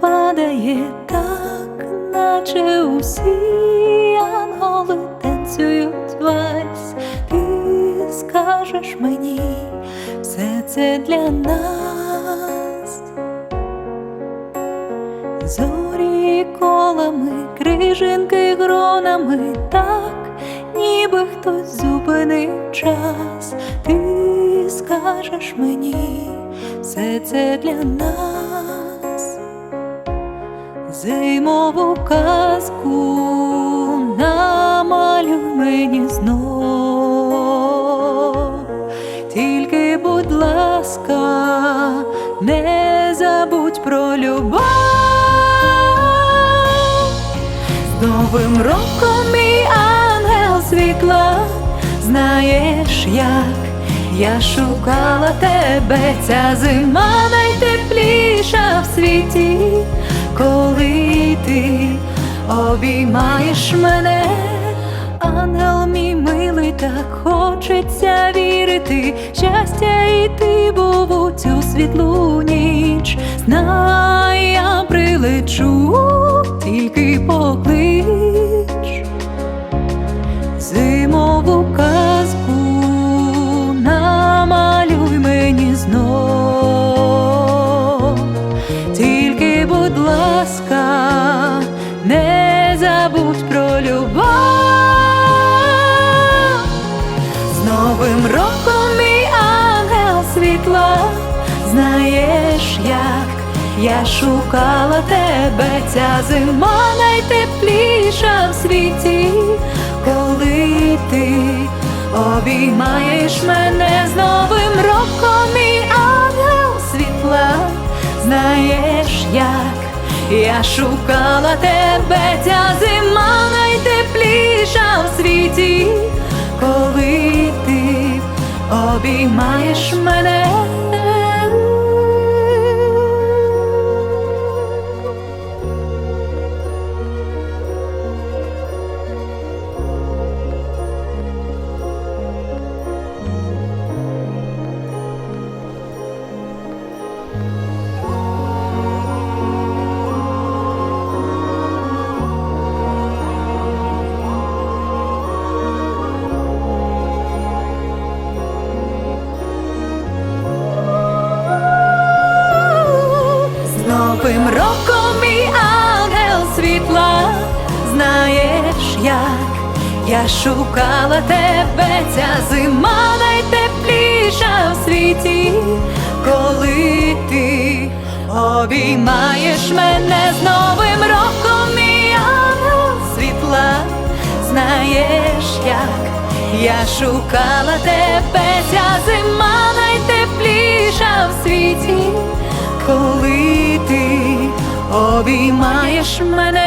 падає так, наче усі янголи танцюють вальс. Ти скажеш мені, все це для нас. Зорі колами, крижинки гронами, так, ніби хтось зупинив час. Ти скажеш мені, все це для нас. Зимову казку намалюй мені знов. Тільки, будь ласка, не забудь про любов. З Новим роком, мій ангел світла, знаєш як я шукала тебе, ця зима найтепліша в світі, коли ти обіймаєш мене, ангел мій милий, так хочеться вірити, щастя йти був у цю світлу ніч. Знай, я прилечу, тільки поклич зимову казку намалюй мені знов. Тільки, будь ласка, Новим роком, мій ангел світла, знаєш як. Я шукала тебе, ця зима найтепліша в світі, коли ти обіймаєш мене з новим роком, мій ангел світла, знаєш як я шукала тебе, ця зима найтепліша в світі, обіймаєш мене. Новим роком, мій ангел світла, знаєш як я шукала тебе, ця зима найтепліша в світі, коли ти обіймаєш мене з Новим роком, мій ангел світла, знаєш як я шукала тебе, ця зима найтепліша в світі, коли ти обіймаєш мене.